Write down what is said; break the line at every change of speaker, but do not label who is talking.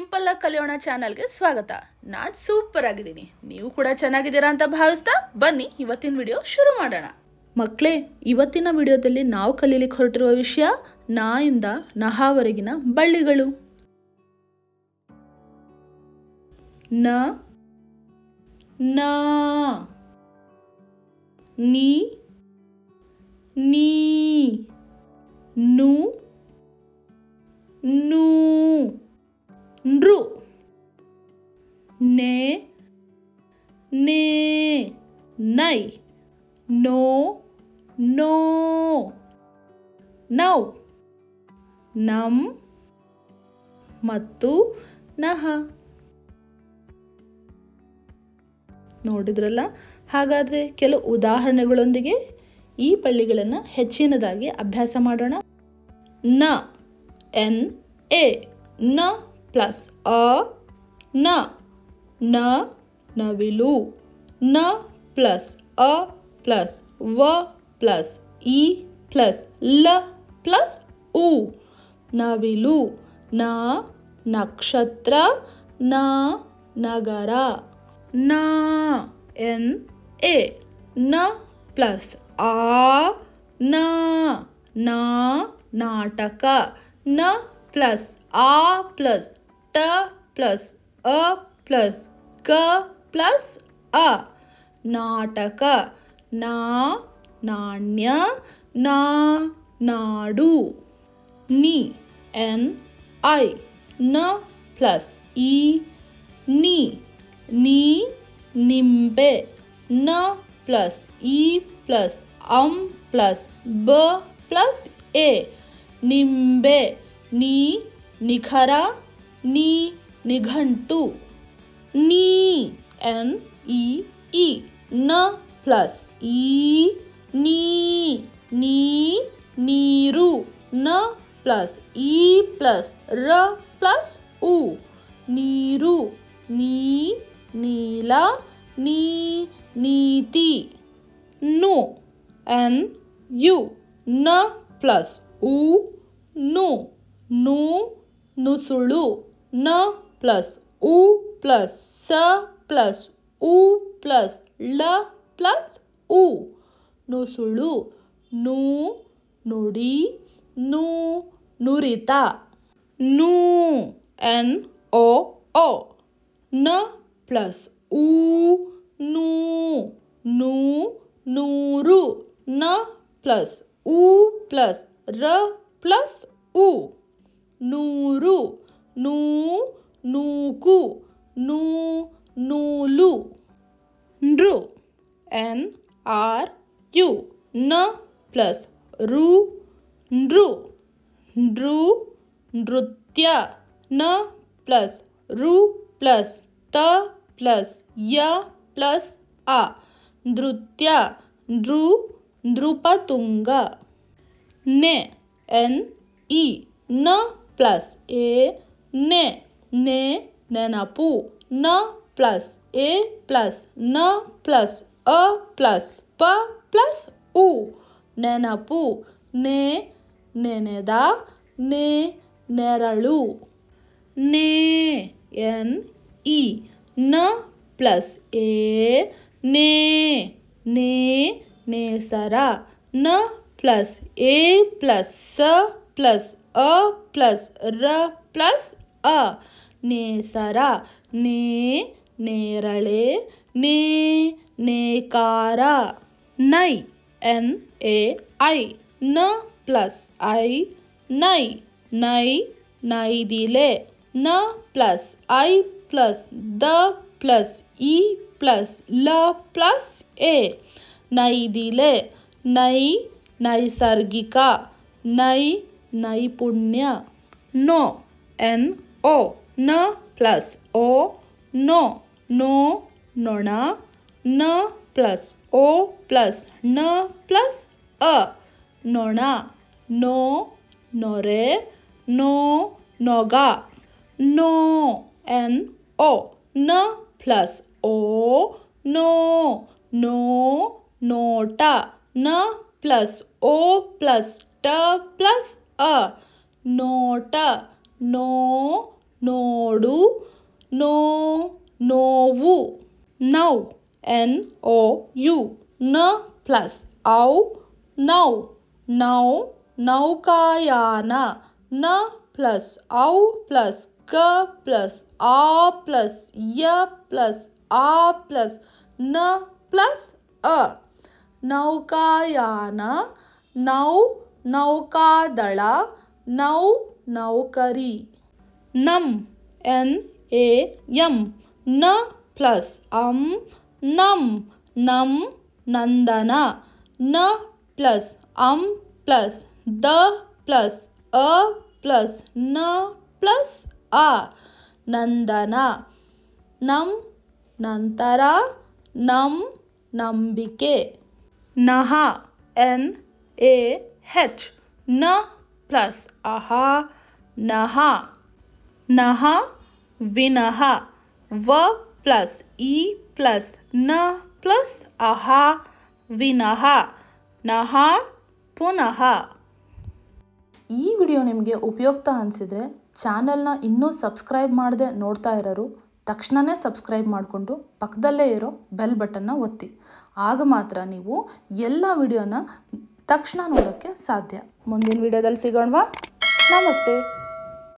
Simple ಆಗಿ ಕಲಿಯೋಣ ಚಾನಲ್ಗೆ ಸ್ವಾಗತ. ನಾನ್ ಸೂಪರ್ ಆಗಿದ್ದೀನಿ. ನೀವು ಕೂಡ ಚೆನ್ನಾಗಿದ್ದೀರಾ ಅಂತ ಭಾವಿಸ್ತಾ ಬನ್ನಿ, ಇವತ್ತಿನ ವಿಡಿಯೋ ಶುರು ಮಾಡೋಣ. ಮಕ್ಕಳೇ ಇವತ್ತಿನ ವಿಡಿಯೋದಲ್ಲಿ ನಾವು ಕಲೀಲಿಕ್ಕೆ ಹೊರಟಿರುವ ವಿಷಯ ನಾಯಿಂದ ನಹಾವರೆಗಿನ ಬಳ್ಳಿಗಳು. ನಾ, ನೀ ನೀ, ನು ನೇ, ನೈ, ನೋ ನೋ. ನೌ, ನಂ ಮತ್ತು ನಹ. ನೋಡಿದ್ರಲ್ಲ? ಹಾಗಾದ್ರೆ ಕೆಲವು ಉದಾಹರಣೆಗಳೊಂದಿಗೆ ಈ ಪಳ್ಳಿಗಳನ್ನು ಹೆಚ್ಚಿನದಾಗಿ ಅಭ್ಯಾಸ ಮಾಡೋಣ. ನ, ಎನ್, ಎ, ನ ಪ್ಲಸ್ ಅ, ನ ನ ನವಿಲು ನ ಪ್ಲಸ್ ಅ ಪ್ಲಸ್ ವ ಪ್ಲಸ್ ಇ ಪ್ಲಸ್ ಲ ಪ್ಲಸ್ ಉ ನವಿಲು ನ ನಕ್ಷತ್ರ ನ ನಗರ ನ ಎನ್ ಎ ನ ಪ್ಲಸ್ ಆ ನ ನಾ ನಾಟಕ ನ ಪ್ಲಸ್ ಆ ಪ್ಲಸ್ ಟ ಪ್ಲಸ್ ಅ ಪ್ಲಸ್ ಕ प्लस अ। नाटक, ना, नाण्य, ना, नाडु। नी, एन, आई। न प्लस ई, नी। नी, निम्बे। न प्लस ई प्लस अम प्लस ब प्लस ए। निम्बे, नी, निखरा, नी, निघंटू। नी। N E E. N plus E Ni Ni Niru N plus E plus R plus U. Niru Ni Nila Ni Niti N U N plus U Nusulu N plus U plus S ಸ plus ಉ plus ಳ plus ಉ ನುಸುಳು ನು ನುಡಿ ನು ನುರಿತ ನು N O ಒ ನ plus ಉ ನೂ ನೂ ನೂರು ನ ಪ್ಲಸ್ ಉ ಪ್ಲಸ್ ರ ಪ್ಲಸ್ ಉ ನೂರು ನೂ ನೂಕು ನೂ ನೂಲು ನೃ ಎನ್ ಆರ್ ಯು ನ ಪ್ಲಸ್ ರು ನೃ ನೃ ನೃತ್ಯ ನ ಪ್ಲಸ್ ರು ಪ್ಲಸ್ ತ ಪ್ಲಸ್ ಯ ಪ್ಲಸ್ ಅ ನೃತ್ಯ ನೃ ನೃಪತುಂಗ ನೆ ಎನ್ ಇ ನ ಪ್ಲಸ್ ಎ ನೆ ನೆ ನೆನಪು ನ ಪ್ಲಸ್ ಎ ಪ್ಲಸ್ ನ ಪ್ಲಸ್ ಅ ಪ್ಲಸ್ ಪ ಪ್ಲಸ್ ಉ ನೆನಪು ನೆ ನೆನೆದ ನೆ ನೆರಳು ನೇ ಎನ್ ಇ ನ ಪ್ಲಸ್ ಎ ನೇ ನೇ ನೇಸರ ನ ಪ್ಲಸ್ ಎ ಪ್ಲಸ್ ಸ ಪ್ಲಸ್ ಅ ಪ್ಲಸ್ ರ ಪ್ಲಸ್ ಅ ನೇಸರ ನೇ ನೇರಳೆ ನೇ ನೇಕಾರ ನೈ ಎನ್ ಎ ಐ ನ ಪ್ಲಸ್ ಐ ನೈ ನೈ ನೈದಿಲೆ ನ plus I plus the plus ಇ ಪ್ಲಸ್ ಲ ಪ್ಲಸ್ ಎ ನೈದಿಲೆ ನೈ ನೈಸರ್ಗಿಕ ನೈ ನೈಪುಣ್ಯ ನೋ ಎನ್ ಒ ನ ಪ್ಲಸ್ ಓ ನೋ ನೋ ನೊಣ, ನ ಪ್ಲಸ್, ಓ ಪ್ಲಸ್, ನ ಪ್ಲಸ್, ಅ. ನೊಣ, ನೋ ನೊರೆ, ನೋ ನೊಗ. ನೋ ಎನ್ ಒ ನ ಪ್ಲಸ್, ಓ ನೋ ನೋ ನೋಟ, ನ ಪ್ಲಸ್, ಓ ಪ್ಲಸ್, ಟ ಪ್ಲಸ್, ಅ. ನೋಟ, ನೋ ನೋಡು, ನೋ ನೋವು. ನೌ, ಎನ್, ಓ, ಯು, ನ ಪ್ಲಸ್ ಔ, ನೌ. ನೌ, ನೌಕಾಯಾನ. ನ ಪ್ಲಸ್ ಔ ಪ್ಲಸ್ ಕ ಪ್ಲಸ್ ಆ ಪ್ಲಸ್ ಯ ಪ್ಲಸ್ ಆ ಪ್ಲಸ್ನ ಪ್ಲಸ್ ಅ. ನೌಕಾಯಾನ. ನೌ, ನೌಕಾದಳ. ನೌ, ನೌಕರಿ. ನಮ್ N, A, M. ನ ಪ್ಲಸ್ ಅಂ ನಂ ನಂ ನಂದನ ನ plus um plus the plus ಅ ಪ್ಲಸ್ ನ ಪ್ಲಸ್ ಆ ನಂದನ ನಂ ನಂತರ ನಂ ನಂಬಿಕೆ ನಹ ಎನ್ ಎ ಹೆಚ್ ನ ಪ್ಲಸ್ ಅಹ ನಹ ನಹ ವಿನಃ ವ ಪ್ಲಸ್ ಇ ಪ್ಲಸ್ನ ಪ್ಲಸ್ ಅಹ ವಿನಃ ನಹ ಪುನಃ ಈ ವಿಡಿಯೋ ನಿಮಗೆ ಉಪಯುಕ್ತ ಅನಿಸಿದರೆ ಚಾನಲ್ನ ಇನ್ನೂ ಸಬ್ಸ್ಕ್ರೈಬ್ ಮಾಡದೆ ನೋಡ್ತಾ ಇರೋರು ತಕ್ಷಣವೇ ಸಬ್ಸ್ಕ್ರೈಬ್ ಮಾಡಿಕೊಂಡು ಪಕ್ಕದಲ್ಲೇ ಇರೋ ಬೆಲ್ ಬಟನ್ನ ಒತ್ತಿ. ಆಗ ಮಾತ್ರ ನೀವು ಎಲ್ಲ ವಿಡಿಯೋನ ತಕ್ಷಣ ನೋಡೋಕ್ಕೆ ಸಾಧ್ಯ. ಮುಂದಿನ ವಿಡಿಯೋದಲ್ಲಿ ಸಿಗೋಣವಾ? ನಮಸ್ತೆ.